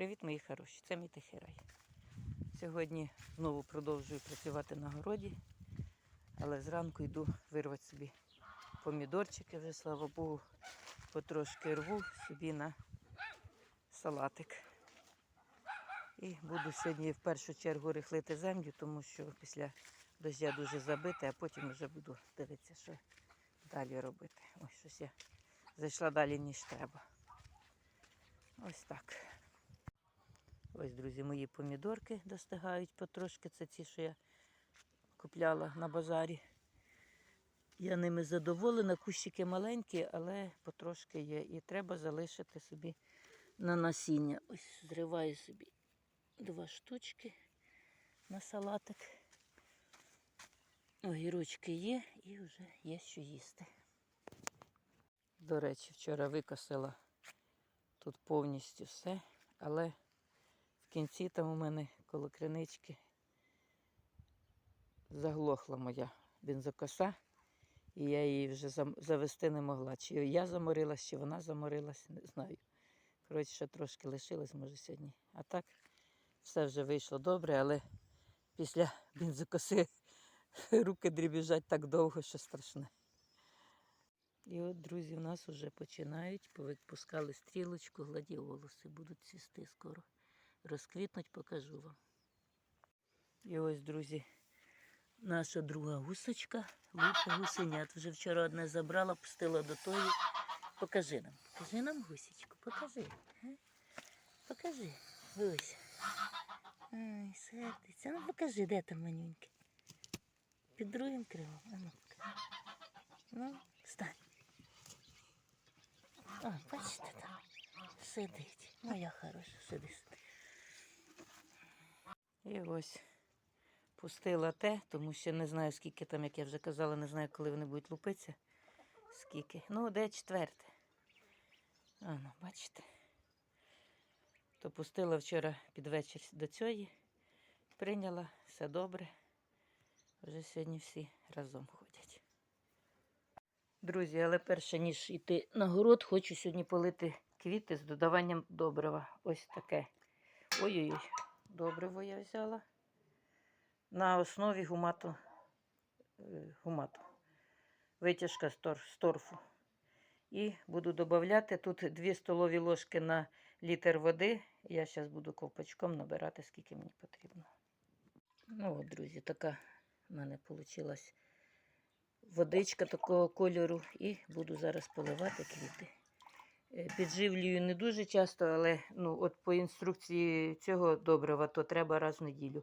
Привіт, мої хороші! Це мій тихий рай. Сьогодні знову продовжую працювати на городі, але зранку йду вирвати собі помідорчики, вже, слава Богу, потрошки рву собі на салатик. І буду сьогодні в першу чергу рихлити землю, тому що після дождя дуже забите, а потім вже буду дивитися, що далі робити. Ось щось я зайшла далі, ніж треба. Ось так. Ось, друзі, мої помідорки достигають потрошки. Це ті, що я купляла на базарі. Я ними задоволена, кущики маленькі, але потрошки є. І треба залишити собі на насіння. Ось зриваю собі два штучки на салатик. Огірочки є і вже є що їсти. До речі, вчора викосила тут повністю все, але кінці там у мене коло кринички заглохла моя бензокоса, і я її вже завести не могла. Чи я заморилась, чи вона заморилась, не знаю. Коротше, ще трошки лишилось, може, сьогодні. А так все вже вийшло добре, але після бензокоси руки дрібіжать так довго, що страшне. І от, друзі, в нас вже починають, повипускали стрілочку, гладіолуси будуть цвісти скоро. Розквітнуть, покажу вам. І ось, друзі, наша друга гусочка, лупа гусенят. Вже вчора одне забрала, пустила до тої. Покажи нам, покажи нам гусечку, покажи. а? Покажи, Гуся. Ай, сердиться. Ну покажи, де там манюньки. Під другим крилом. А ну, покажи. Ну, встань. О, бачите там. Сидить. Моя хороша, сиди, сиди. І ось пустила те, тому що не знаю, скільки там, як я вже казала, не знаю, коли вони будуть лупитися. Скільки. Ну, де четверте. А, ну, бачите. То пустила вчора під вечір до цієї, прийняла, все добре. Вже сьогодні всі разом ходять. Друзі, але перше, ніж йти на город, хочу сьогодні полити квіти з додаванням добрива. Ось таке. Ой-ой-ой, добриво я взяла. На основі гумату, е, гумату. Витяжка з тор- з торфу. І буду додавати тут 2 столові ложки на літр води. Я зараз буду ковпачком набирати, скільки мені потрібно. Ну от, друзі, така в мене вийшла водичка такого кольору. І буду зараз поливати квіти. Е, Підживлюю не дуже часто, але ну, от по інструкції цього добрива, то треба раз в неділю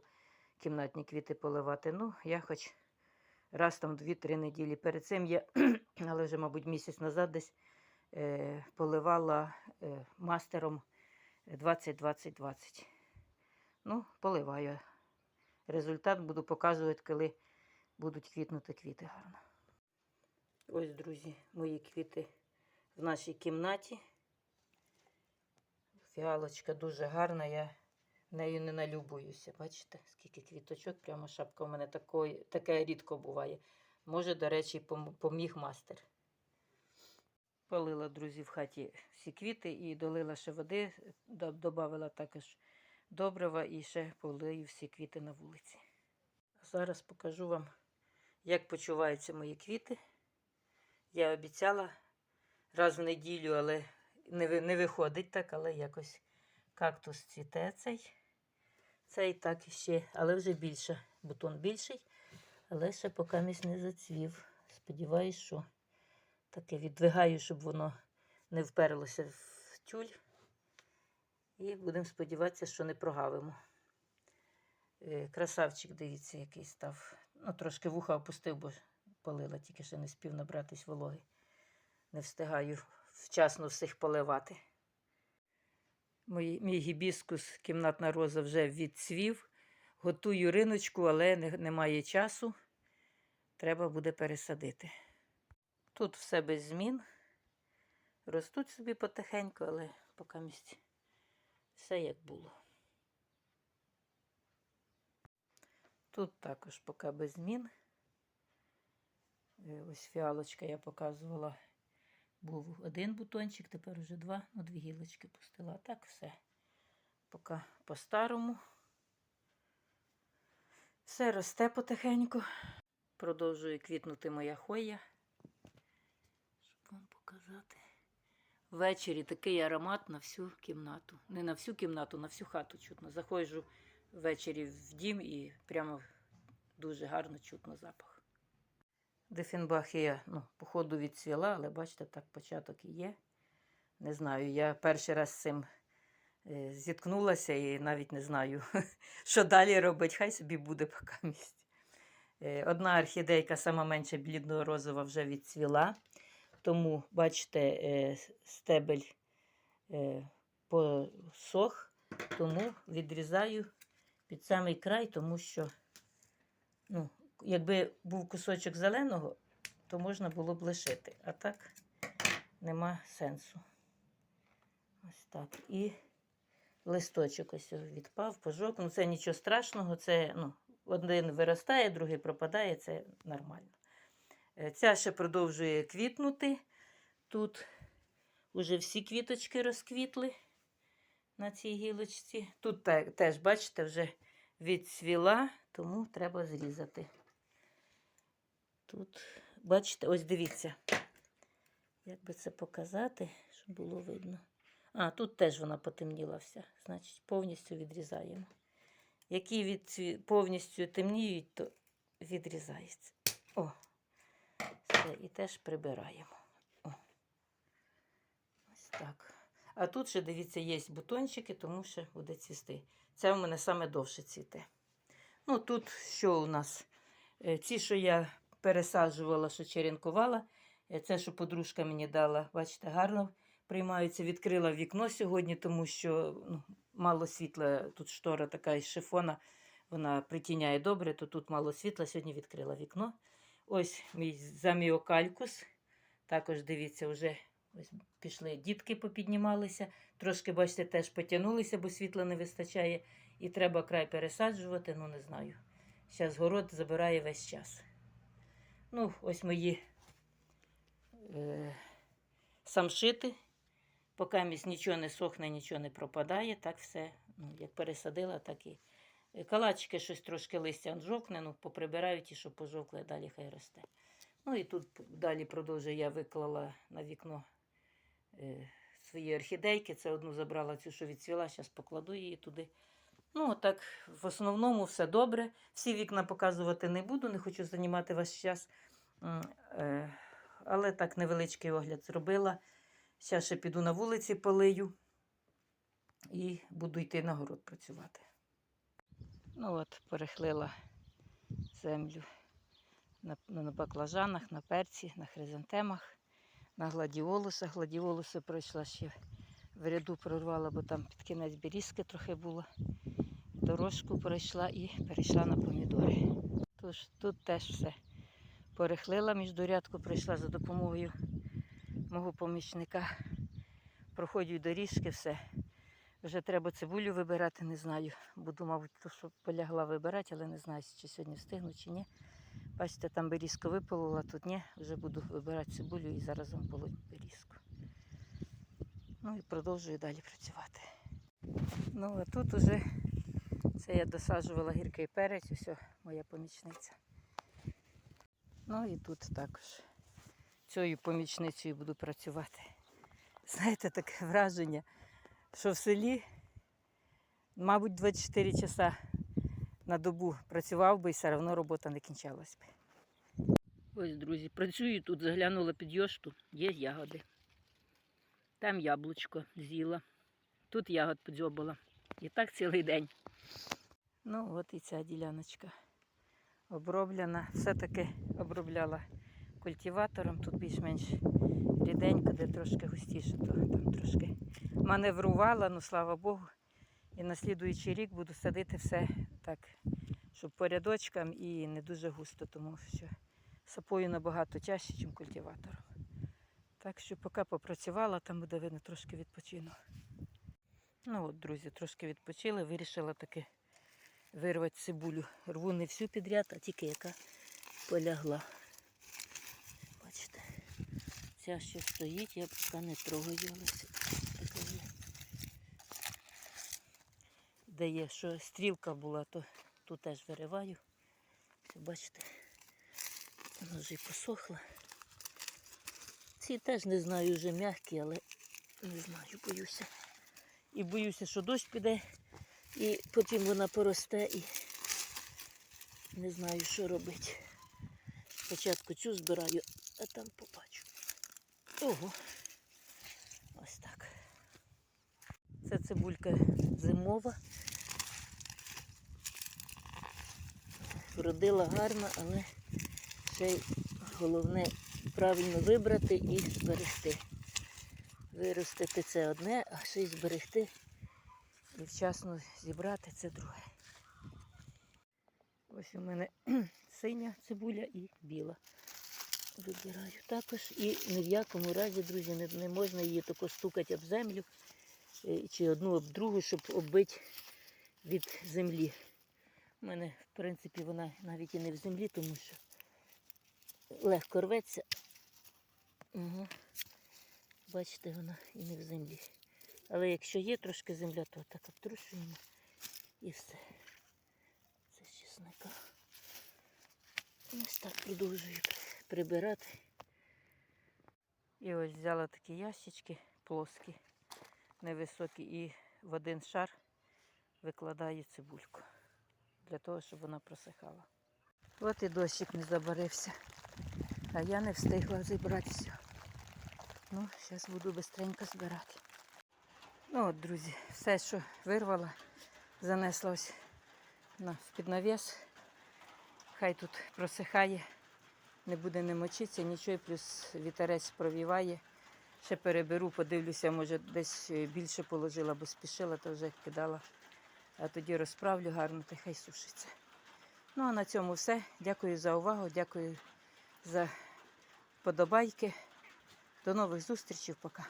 кімнатні квіти поливати. Ну, я хоч раз там 2-3 неділі. Перед цим я, але вже, мабуть, місяць назад десь е, поливала е, мастером 20-20-20. Ну, поливаю. Результат буду показувати, коли будуть квітнути квіти гарно. Ось, друзі, мої квіти в нашій кімнаті. Фіалочка дуже гарна, я нею не налюбуюся. Бачите, скільки квіточок, прямо шапка у мене такої, таке рідко буває. Може, до речі, поміг мастер. Полила, друзі, в хаті всі квіти і долила ще води, до- додавала також добрива і ще полию всі квіти на вулиці. Зараз покажу вам, як почуваються мої квіти. Я обіцяла раз в неділю, але не, не виходить так, але якось кактус цвіте цей. Цей так іще, але вже більше. Бутон більший, але ще поки місь не зацвів. Сподіваюсь, що таке віддвигаю, щоб воно не вперлося в тюль. І будемо сподіватися, що не прогавимо. Е, Красавчик, дивіться, який став. Ну, трошки вуха опустив, бо полила, тільки ще не спів набратись вологи. Не встигаю вчасно всіх поливати. Мій, мій гібіскус, кімнатна роза, вже відцвів. Готую риночку, але не, немає часу. Треба буде пересадити. Тут все без змін. Ростуть собі потихеньку, але поки місць все як було. Тут також поки без змін. Е, Ось фіалочка я показувала. Був один бутончик, тепер вже два, ну дві гілочки пустила. Так все. Поки по-старому. Все росте потихеньку. Продовжує квітнути моя хоя. Щоб вам показати. Ввечері такий аромат на всю кімнату. Не на всю кімнату, на всю хату чутно. Заходжу ввечері в дім і прямо дуже гарно чутно запах. Дефінбахія, ну, походу, відцвіла, але бачите, так початок і є. Не знаю, я перший раз з цим е, зіткнулася і навіть не знаю, що далі робить. Хай собі буде поки місць. Е, Одна орхідейка, сама менша блідно-розова, вже відцвіла. Тому, бачите, е, стебель посох, тому відрізаю під самий край, тому що, ну, якби був кусочок зеленого, то можна було б лишити. А так нема сенсу. Ось так. І листочок ось відпав, пожок. Ну, це нічого страшного. Це ну, один виростає, другий пропадає, це нормально. Е, Ця ще продовжує квітнути. Тут вже всі квіточки розквітли на цій гілочці. Тут теж, бачите, вже відцвіла, тому треба зрізати. Тут, бачите, ось дивіться. Як би це показати, щоб було видно. А, тут теж вона потемніла вся. Значить, повністю відрізаємо. Які відцві... повністю темніють, то відрізається. О, все, і теж прибираємо. О. Ось так. А тут ще, дивіться, є бутончики, тому що буде цвісти. Це в мене саме довше цвіте. Ну, тут що у нас? Е, Ці, що я пересаджувала, що черенкувала, е, це, що подружка мені дала, бачите, гарно приймаються. Відкрила вікно сьогодні, тому що ну, мало світла. Тут штора така із шифона, вона притіняє добре, то тут мало світла. Сьогодні відкрила вікно. Ось мій заміокалькус. Також дивіться, вже ось пішли дітки попіднімалися. Трошки, бачите, теж потягнулися, бо світла не вистачає. І треба край пересаджувати, ну не знаю. Зараз город забирає весь час. Ну, ось мої е, самшити. Поки місь нічого не сохне, нічого не пропадає, так все, ну, як пересадила, так і. Е, Калачики щось трошки листя жовкне, ну, поприбираю ті, що пожовкли, далі хай росте. Ну і тут далі продовжую, я виклала на вікно е, свої орхідейки. Це одну забрала цю, що відцвіла, зараз покладу її туди. Ну, так, в основному все добре. Всі вікна показувати не буду, не хочу займати ваш час. Е, Але так невеличкий огляд зробила. Зараз ще піду на вулиці полию і буду йти на город працювати. Ну от, перехлила землю на, на баклажанах, на перці, на хризантемах, на гладіолусах. Гладіолуси пройшла ще в ряду прорвала, бо там під кінець берізки трохи було. Дорожку пройшла і перейшла на помідори. Тож тут теж все перехлила міждурядку, прийшла за допомогою мого помічника. Проходжу доріжки, все. Вже треба цибулю вибирати, не знаю. Буду, мабуть, то, що полягла вибирати, але не знаю, чи сьогодні встигну, чи ні. Бачите, там берізку виполола, тут ні. Вже буду вибирати цибулю і зараз вам полоть берізку. Ну і продовжую далі працювати. Ну, а тут уже це я досаджувала гіркий перець, усе, моя помічниця. Ну і тут також цією помічницею буду працювати. Знаєте, таке враження, що в селі, мабуть, 24 часа на добу працював би і все одно робота не кінчалась би. Ось, друзі, працюю тут, заглянула під йошту, є ягоди. Там яблучко з'їла, тут ягод подзьобала. І так цілий день. Ну, от і ця діляночка оброблена. Все-таки обробляла культиватором. Тут більш-менш ріденько, де трошки густіше, то там трошки маневрувала, ну слава Богу. І на слідуючий рік буду садити все так, щоб по рядочкам і не дуже густо, тому що сапою набагато тяжче, ніж культиватором. Так що поки попрацювала, там буде видно трошки відпочину. Ну от, друзі, трошки відпочили, вирішила таки вирвати цибулю. Рву не всю підряд, а тільки яка полягла. Бачите, ця ще стоїть, я поки не трогаю, де є, що стрілка була, то тут теж вириваю. Бачите, вона вже й посохла. Ці теж не знаю, вже м'які, але не знаю, боюся. І боюся, що дощ піде, і потім вона поросте і не знаю, що робити. Спочатку цю збираю, а там побачу. Ого. Ось так. Це цибулька зимова. Вродила гарно, але ще й головне правильно вибрати і зберегти. Виростити це одне, а ще й зберегти і вчасно зібрати це друге. Ось у мене синя цибуля і біла. Вибираю також. І ні в якому разі, друзі, не, не можна її тако стукати об землю е, чи одну об другу, щоб оббити від землі. У мене, в принципі, вона навіть і не в землі, тому що легко рветься. Угу. Бачите, вона і не в землі. Але якщо є трошки земля, то так обтрушуємо і все. Це з чесника. Ось так продовжую прибирати. І ось взяла такі ящички плоскі, невисокі, і в один шар викладаю цибульку для того, щоб вона просихала. От і дощик не забарився, а я не встигла зібрати все. Ну, зараз буду швидко збирати. Ну от, друзі, все, що вирвала, занесла ось на під. Хай тут просихає, не буде не мочитися, нічого, плюс вітерець провіває. Ще переберу, подивлюся, може десь е, більше положила, бо спішила, то вже кидала. А тоді розправлю гарно, та хай сушиться. Ну а на цьому все. Дякую за увагу, дякую за подобайки. До нових зустрічей. Пока.